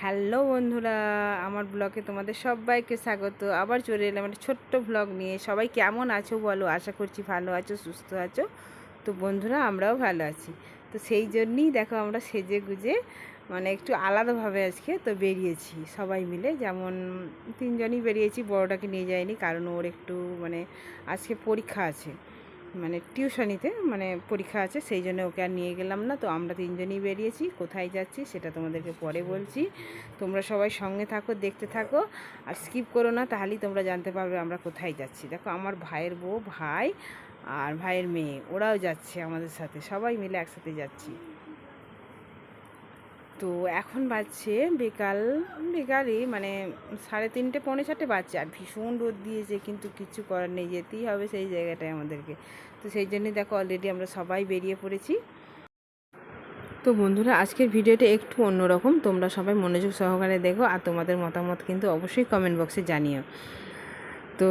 Hello বন্ধুরা, আমার ব্লগে তোমাদের সবাইকে স্বাগত। আবার চলে এলাম একটা ছোট্ট ব্লগ নিয়ে। সবাই কেমন আছো বলো? আশা করছি ভালো আছো, সুস্থ আছো। তো বন্ধুরা, আমরাও ভালো আছি। তো সেই জন্যই দেখো আমরা সেজে গুজে মানে একটু আলাদাভাবে আজকে তো বেরিয়েছি সবাই মিলে। যেমন তিনজনই বেরিয়েছি, বড়টাকে নিয়ে যাইনি কারণ ওর একটু মানে আজকে পরীক্ষা আছে মানে টিউশনিতে মানে পরীক্ষা আছে, সেই জন্য ওকে আর নিয়ে গেলাম না। তো আমরা তিনজনই বেরিয়েছি, কোথায় যাচ্ছি সেটা তোমাদেরকে পরে বলছি। তোমরা সবাই সঙ্গে থাকো, দেখতে থাকো আর স্কিপ করো না, তাহলেই তোমরা জানতে পারবে আমরা কোথায় যাচ্ছি। দেখো আমার ভাইয়ের বউ, ভাই আর ভাইয়ের মেয়ে, ওরাও যাচ্ছে আমাদের সাথে, সবাই মিলে একসাথে যাচ্ছি। তো এখন বাজছে বিকাল, বিকালই মানে সাড়ে তিনটে, পৌনে চারটে বাজছে, আর ভীষণ রোদ দিয়েছে, কিন্তু কিছু করার নেই, যেতেই হবে সেই জায়গাটায় আমাদেরকে। তো সেই জন্যই দেখো অলরেডি আমরা সবাই বেরিয়ে পড়েছি। তো বন্ধুরা, আজকের ভিডিওটা একটু অন্যরকম, তোমরা সবাই মনোযোগ সহকারে দেখো, আর তোমাদের মতামত কিন্তু অবশ্যই কমেন্ট বক্সে জানিও। তো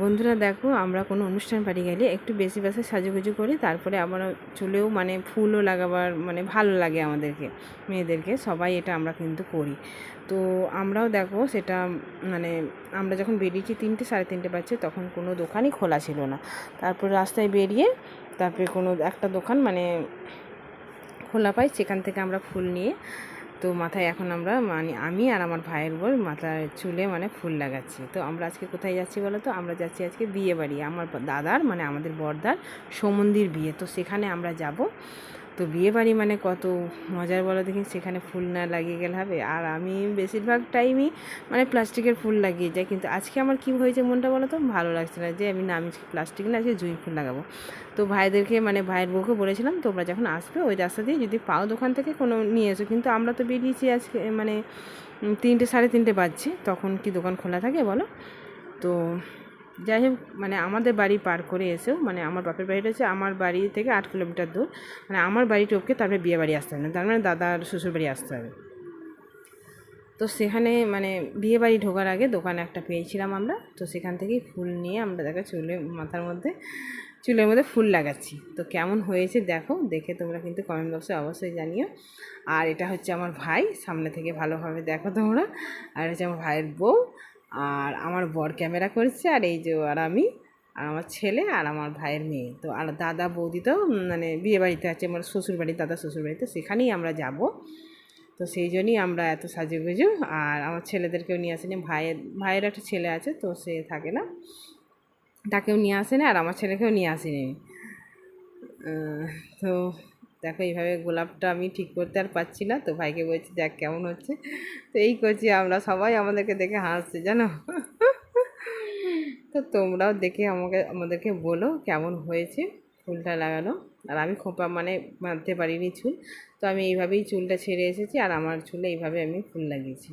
বন্ধুরা দেখো, আমরা কোনো অনুষ্ঠান বাড়ি গেলে একটু বেশি বেশি সাজুগুজু করি, তারপরে আমরা চুলেও মানে ফুলও লাগাবার মানে ভালো লাগে আমাদেরকে, মেয়েদেরকে, সবাই এটা আমরা কিন্তু করি। তো আমরাও দেখো সেটা মানে আমরা যখন বেরিয়েছি তিনটে সাড়ে তিনটে বাজছে, তখন কোনো দোকানই খোলা ছিল না। তারপর রাস্তায় বেরিয়ে তারপরে কোনো একটা দোকান মানে খোলা পাই সেখান থেকে আমরা ফুল নিয়ে তো মাথায় এখন আমরা মানে আমি আর আমার ভাইয়ের বোন মাথায় চুলে মানে ফুল লাগাচ্ছি। তো আমরা আজকে কোথায় যাচ্ছি বলো তো? আমরা যাচ্ছি আজকে বিয়ে বাড়ি আমার দাদার মানে আমাদের বর্দার সমন্দির বিয়ে। তো সেখানে আমরা যাব। তো বিয়ে বাড়ি মানে কত মজার বলো দেখি, সেখানে ফুল না লাগিয়ে গেলে হবে। আর আমি বেশিরভাগ টাইমই মানে প্লাস্টিকের ফুল লাগিয়ে যাই, কিন্তু আজকে আমার কি হয়েছে মনটা বলো তো? ভালো লাগছে না যে আমি না, আমি প্লাস্টিক না, আজকে জুঁই ফুল লাগাবো। তো ভাইদেরকে মানে ভাইয়ের বউকে বলেছিলাম, তোমরা যখন আসবে ওই রাস্তা দিয়ে যদি পাও দোকান থেকে কোনো নিয়ে এসো। কিন্তু আমরা তো বেরিয়েছি আজকে মানে তিনটে, সাড়ে তিনটে বাজছে, তখন কি দোকান খোলা থাকে বলো? তো যাই হোক মানে আমাদের বাড়ি পার করে এসেও মানে আমার বাপের বাড়িটা হচ্ছে আমার বাড়ি থেকে আট কিলোমিটার দূর মানে আমার বাড়ি টপকে তারপরে বিয়ে বাড়ি আসতে হবে না, তার মানে দাদার শ্বশুর বাড়ি আসতে হবে। তো সেখানে মানে বিয়ে বাড়ি ঢোকার আগে দোকানে একটা পেয়েছিলাম আমরা, তো সেখান থেকেই ফুল নিয়ে আমরা দেখো চুলে, মাথার মধ্যে, চুলের মধ্যে ফুল লাগাচ্ছি। তো কেমন হয়েছে দেখো, দেখে তোমরা কিন্তু কমেন্ট বক্সে অবশ্যই জানিও। আর এটা হচ্ছে আমার ভাই, সামনে থেকে ভালোভাবে দেখো তোমরা। আর হচ্ছে আমার ভাইয়ের বউ। আর আমার বর ক্যামেরা করছে আর এই যে আর আমি, আর আমার ছেলে আর আমার ভাইয়ের মেয়ে। তো আর দাদা বৌদি তো মানে বিয়ে বাড়িতে আছে, আমার শ্বশুর বাড়ি দাদা শ্বশুর বাড়িতে সেখানেই আমরা যাব। তো সেই জন্যই আমরা এত সাজুগুজু, আর আমার ছেলেদেরকেও নিয়ে আসেনি। ভাইয়ের ভাইয়ের একটা ছেলে আছে, তো সে থাকে না। তাকেও নিয়ে আসেনি, আর আমার ছেলেকেও নিয়ে আসেনি। তো দেখো এইভাবে গোলাপটা আমি ঠিক করতে আর পারছি না, তো ভাইকে বলছি, দেখ কেমন হচ্ছে? তো এই করছি, আমরা সবাই আমাদেরকে দেখে হাসছে, জানো? তো তোমরাও দেখে আমাকে, আমাদেরকে বলো কেমন হয়েছে ফুলটা লাগানো। আর আমি খোপা মানে বাঁধতে পারিনি চুল, তো আমি এইভাবেই চুলটা ছেড়ে এসেছি, আর আমার চুলে এইভাবে আমি ফুল লাগিয়েছি।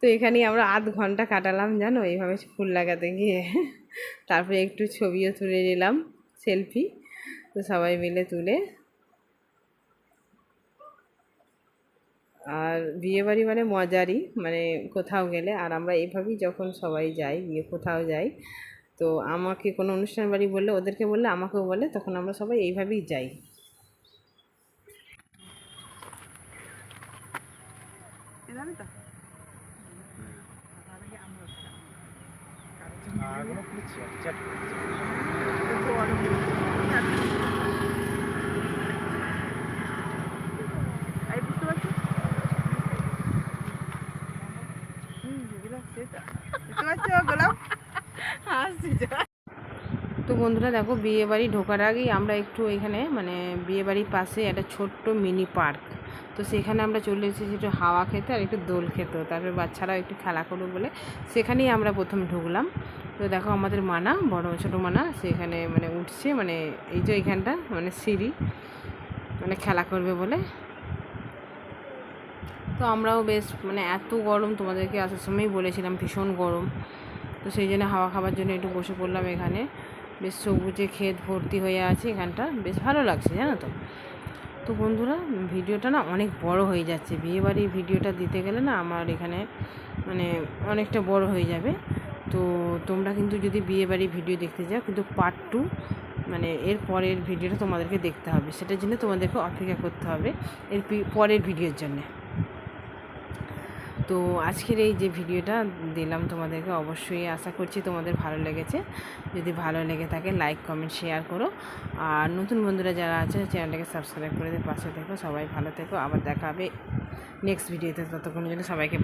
তো এখানেই আমরা আধ ঘণ্টা কাটালাম, জানো? এইভাবে ফুল লাগাতে গিয়ে। তারপরে একটু ছবিও তুলে নিলাম, সেলফি। তো সবাই মিলে তুলে। আর বিয়েবাড়ি মানে মজারই মানে কোথাও গেলে। আর আমরা এভাবেই যখন সবাই যাই বিয়ে কোথাও যাই, তো আমাকে কোনো অনুষ্ঠান বাড়ি বললে, ওদেরকে বললে, আমাকেও বলে, তখন আমরা সবাই এইভাবেই যাই। বন্ধুরা দেখো, বিয়ে বাড়ি ঢোকার আগেই আমরা একটু এখানে মানে বিয়ে বাড়ির পাশে একটা ছোট্ট মিনি পার্ক। তো সেখানে আমরা চলে এসেছি একটু হাওয়া খেতে আর একটু দোল খেতে। তারপরে বাচ্চারাও একটু খেলা করবে বলে সেখানেই আমরা প্রথম ঢুকলাম। তো দেখো আমাদের মানা, বড় ছোটো মানা, সেখানে মানে উঠছে মানে এই যে এইখানটা মানে সিঁড়ি মানে খেলা করবে বলে। তো আমরাও বেশ মানে এত গরম তোমাদেরকে আসার সময়ই বলেছিলাম, ভীষণ গরম। তো সেই জন্য হাওয়া খাবার জন্য একটু বসে পড়লাম এখানে। বেশ সবুজে ক্ষেত ভর্তি হয়ে আছে এখানটা। বেশ ভালো লাগছে, জানো তো? তো বন্ধুরা, ভিডিওটা না অনেক বড় হয়ে যাচ্ছে। বিয়েবাড়ির ভিডিওটা দিতে গেলে না আমার এখানে মানে অনেকটা বড় হয়ে যাবে। তো তোমরা কিন্তু যদি বিয়ে বাড়ি ভিডিও দেখতে যাও, কিন্তু পার্ট টু মানে এর পরের ভিডিওটা তোমাদেরকে দেখতে হবে। সেটার জন্য তোমাদেরকে অপেক্ষা করতে হবে এর পরের ভিডিওর জন্যে। তো আজকের এই যে ভিডিওটা দিলাম তোমাদেরকে, অবশ্যই আশা করছি তোমাদের ভালো লেগেছে। যদি ভালো লেগে থাকে লাইক কমেন্ট শেয়ার করো। আর নতুন বন্ধুরা যারা আছে, চ্যানেলটাকে সাবস্ক্রাইব করে পাশে থেকো। সবাই ভালো থেকো। আবার দেখাবে নেক্সট ভিডিওতে ততক্ষণ জন্য সবাইকে